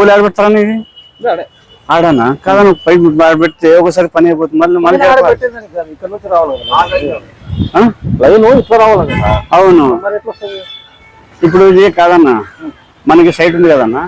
పూలు ఆడబెడతారా ఇది? ఆడే. ఆడనా? కదా నువ్వు పై పెడితే ఒకసారి పని అయిపోతుంది. మళ్ళీ. ఆ? లైన్ ఇట్లా రావాలి అవును. ఇప్పుడు ఇది కాదన్నా. మనకి సైట్ ఉంది కదన్నా.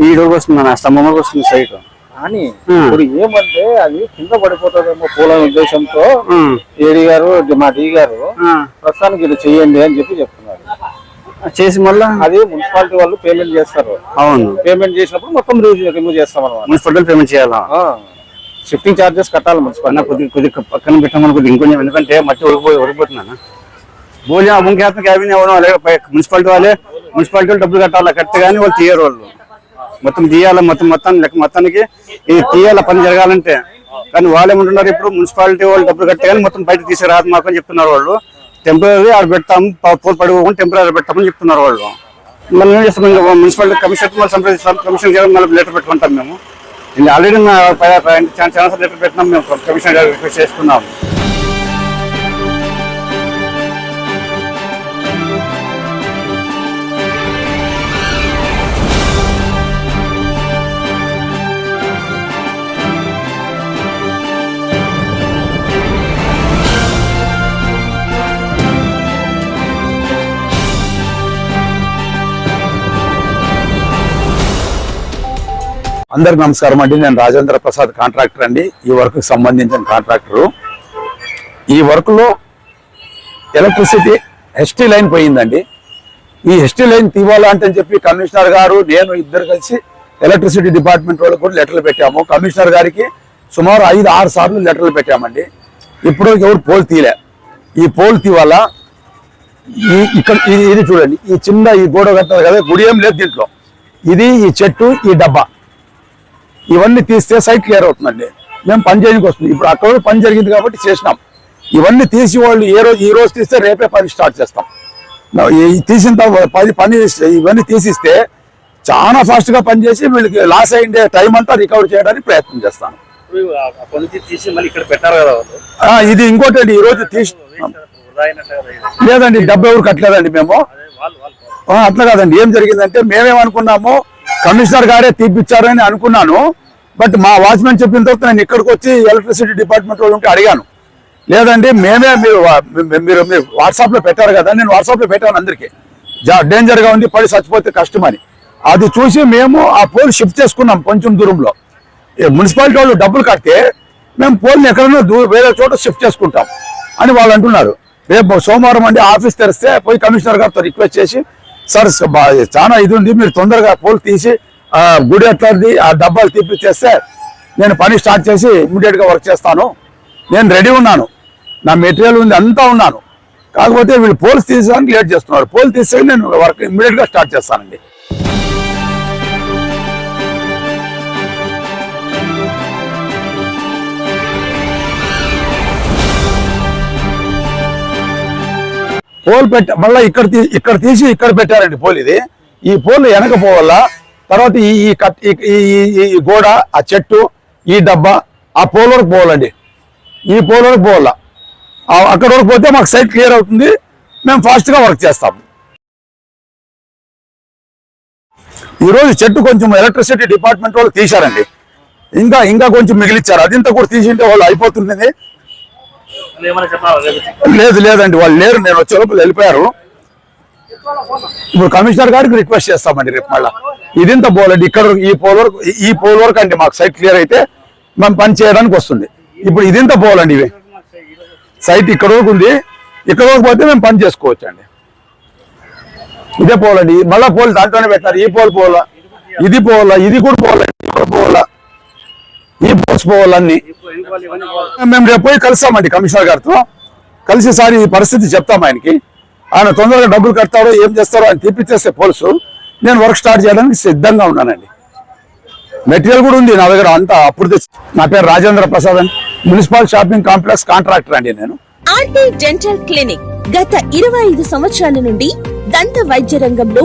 ఈ రోజు వస్తుంది అన్న స్తంభం వరకు వస్తుంది సైట్. కానీ ఇప్పుడు ఏమంటే అది కింద పడిపోతుందేమో పూల ఉద్దేశంతో ఆ, ఏడి గారు మా డి గారు ఆ. ప్రస్తుతానికి ఇది చెయ్యండి అని చెప్పి చెప్తున్నారు. చేసి మళ్ళా? అది మున్సిపాలిటీ వాళ్ళు పేమెంట్ చేస్తారు. అవును. పేమెంట్ చేసినప్పుడు మొత్తం రిమూవ్ చేస్తాం అనమాట మున్సిపల్ పేమెంట్ చేయాలా? షిఫ్టింగ్ చార్జెస్ కట్టాలి మున్సిపాలిటీ. కొద్ది కొద్ది పక్కన పెట్టమని కొద్ది ఇంకొంచెం ఎందుకంటే మట్టి ఉడికిపోయి ఉడికిపోతున్నాను భోజనం ఆత్మ క్యాబిన్ ఎవరు మున్సిపాలిటీ వాళ్ళే మున్సిపాలిటీ వాళ్ళు డబ్బులు కట్టాలి? కట్టి కానీ వాళ్ళు తీయరు వాళ్ళు. మొత్తం తీయాలి? మొత్తం మొత్తం లెక్క మొత్తానికి ఇది తీయాల పని జరగాలంటే. కానీ వాళ్ళు ఏమంటున్నారు ఇప్పుడు మున్సిపాలిటీ వాళ్ళు డబ్బులు కట్టి కానీ మొత్తం బయట తీసుకురాదు మాకు అని చెప్తున్నారు వాళ్ళు. టెంపరీ ఆడ పెడతాం పూలు పడిపోకుండా టెంపరీ పెడతామని చెప్తున్నారు వాళ్ళు. మళ్ళీ ఏం చేస్తాం ఇంకా మున్సిపాలిటీ కమిషన్ మళ్ళీ సంప్రదిస్తాం కమిషన్ గారు మళ్ళీ లెటర్ పెట్టుకుంటాం మేము. ఆల్రెడీ చాలా చాలా లెటర్ పెట్టినాం మేము కమిషన్ గారు రిక్వెస్ట్ చేసుకున్నాం అందరికి నమస్కారం అండి. నేను రాజేంద్ర ప్రసాద్ కాంట్రాక్టర్ అండి. ఈ వర్క్ సంబంధించిన కాంట్రాక్టర్. ఈ వర్క్లో ఎలక్ట్రిసిటీ హెచ్టీ లైన్ పోయిందండి. ఈ హెచ్టీ లైన్ తీవాలంటే అని చెప్పి కమిషనర్ గారు నేను ఇద్దరు కలిసి ఎలక్ట్రిసిటీ డిపార్ట్మెంట్ వాళ్ళకి కూడా లెటర్లు పెట్టాము. కమిషనర్ గారికి సుమారు ఐదు ఆరు సార్లు లెటర్లు పెట్టామండి. ఇప్పుడు ఎవరు పోల్ తీలే. ఈ పోల్ తీవాల? ఈ ఇక్కడ ఇది ఇది చూడండి. ఈ చిన్న ఈ గోడ కట్టారు కదా గుడి ఏం లేదు దీంట్లో. ఇది ఈ చెట్టు ఈ డబ్బా. ఇవన్నీ తీస్తే సైట్ క్లియర్ అవుతుందండి. మేము పని చేయడానికి వస్తుంది ఇప్పుడు అక్కడ కూడా పని జరిగింది కాబట్టి చేసినాం. ఇవన్నీ తీసి వాళ్ళు ఏ రోజు ఈ రోజు తీస్తే రేపే పని స్టార్ట్ చేస్తాం. తీసిన తర్వాత పది పని ఇవన్నీ తీసిస్తే చాలా ఫాస్ట్గా పని చేసి వీళ్ళకి లాస్ అయ్యే టైం అంతా రికవర్ చేయడానికి ప్రయత్నం చేస్తాను. ఇది ఇంకోటి అండి ఈ రోజు తీసి లేదండి డబ్బు ఎవరు కట్టలేదండి మేము. అట్లా కాదండి ఏం జరిగిందంటే మేమేమనుకున్నాము కమిషనర్ గారే తీపిచ్చారని అనుకున్నాను. బట్ మా వాచ్మెన్ చెప్పిన తర్వాత నేను ఇక్కడికి వచ్చి ఎలక్ట్రిసిటీ డిపార్ట్మెంట్ వాళ్ళు ఉంటే అడిగాను. లేదండి మేమే మీరు మీ- మీరు మీరు వాట్సాప్లో పెట్టారు కదా నేను వాట్సాప్లో పెట్టాను అందరికి. డేంజర్గా ఉంది పడి చచ్చిపోతే కష్టమని అది చూసి మేము ఆ పోల్ షిఫ్ట్ చేసుకున్నాం కొంచెం దూరంలో. మున్సిపాలిటీ వాళ్ళు డబ్బులు కడితే మేము పోల్ని ఎక్కడైనా దూ వేరే చోట షిఫ్ట్ చేసుకుంటాం అని వాళ్ళు అంటున్నారు. రేపు సోమవారం అండి ఆఫీస్ తెరిస్తే పోయి కమిషనర్ గారితో రిక్వెస్ట్ చేసి సార్ చాలా ఇది ఉంది. మీరు తొందరగా పూలు తీసి ఆ గుడి ఎట్లాంటిది ఆ డబ్బాలు తీపిచ్చేస్తే నేను పని స్టార్ట్ చేసి ఇమీడియట్గా వర్క్ చేస్తాను. నేను రెడీ ఉన్నాను. నా మెటీరియల్ ఉంది అంతా ఉన్నాను. కాకపోతే వీళ్ళు పోల్స్ తీసేదానికి లేట్ చేస్తున్నారు. పోల్ తీస్తే నేను వర్క్ ఇమ్మీడియట్గా స్టార్ట్ చేస్తానండి. పోల్ పెట్ట మళ్ళీ ఇక్కడ ఇక్కడ తీసి ఇక్కడ పెట్టారండి పోల్ ఇది. ఈ పోల్ వెనకపోవాల తర్వాత ఈ ఈ కట్ ఈ- ఈ- ఈ- గోడ ఆ చెట్టు ఈ డబ్బా ఆ పోల్ వరకు పోవాలండి. ఈ పోల్ వరకు పోవాలా. అక్కడ వరకు పోతే మాకు సైట్ క్లియర్ అవుతుంది. మేము ఫాస్ట్గా వర్క్ చేస్తాము. ఈరోజు చెట్టు కొంచెం ఎలక్ట్రిసిటీ డిపార్ట్మెంట్ వాళ్ళు తీశారండి. ఇంకా ఇంకా కొంచెం మిగిలిచ్చారు. అదింతా కూడా తీసింటే వాళ్ళు అయిపోతుంది లేదు. లేదండి. వాళ్ళు లేరు. నేను వచ్చే లోపల వెళ్ళిపోయారు. ఇప్పుడు కమిషనర్ గారికి రిక్వెస్ట్ చేస్తామండి రేపు మళ్ళీ. ఇదింత పోలండి ఇక్కడ వరకు- ఈ పోల్ వరకు ఈ పోల్ వరకు అండి మాకు సైట్ క్లియర్ అయితే మేము పని చేయడానికి వస్తుంది. ఇప్పుడు ఇదింత పోలండి ఇవి. సైట్ ఇక్కడ వరకు ఉంది. ఇక్కడ వరకు పోతే మేము పని చేసుకోవచ్చు అండి. ఇదే పోలండి మళ్ళా పోల్ దాంట్లోనే పెట్టారు ఈ పోల్ పోలా. ఇది పోవాలా ఇది కూడా పోలండి. ఇక్కడ పోవాలా మేము రేపు పోయి కలుస్తామండి కమిషనర్ గారితో. కలిసిసారి ఈ పరిస్థితి చెప్తాం ఆయనకి. ఆయన తొందరగా డబ్బులు కడతారో ఏం చేస్తారో ఆయన తీపిచ్చేస్తే పోలీసు. నేను వర్క్ స్టార్ట్ చేయడానికి సిద్ధంగా ఉన్నానండి. మెటీరియల్ కూడా ఉంది నా దగ్గర అంతా అప్పుడు తెచ్చి నా పేరు రాజేంద్ర ప్రసాద్ అని మున్సిపల్ షాపింగ్ కాంప్లెక్స్ కాంట్రాక్టర్ అండి నేను. ఆర్టీ డెంటల్ క్లినిక్ గత ఇరవై ఐదు సంవత్సరాల నుండి దంత వైద్య రంగంలో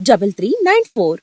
double three nine four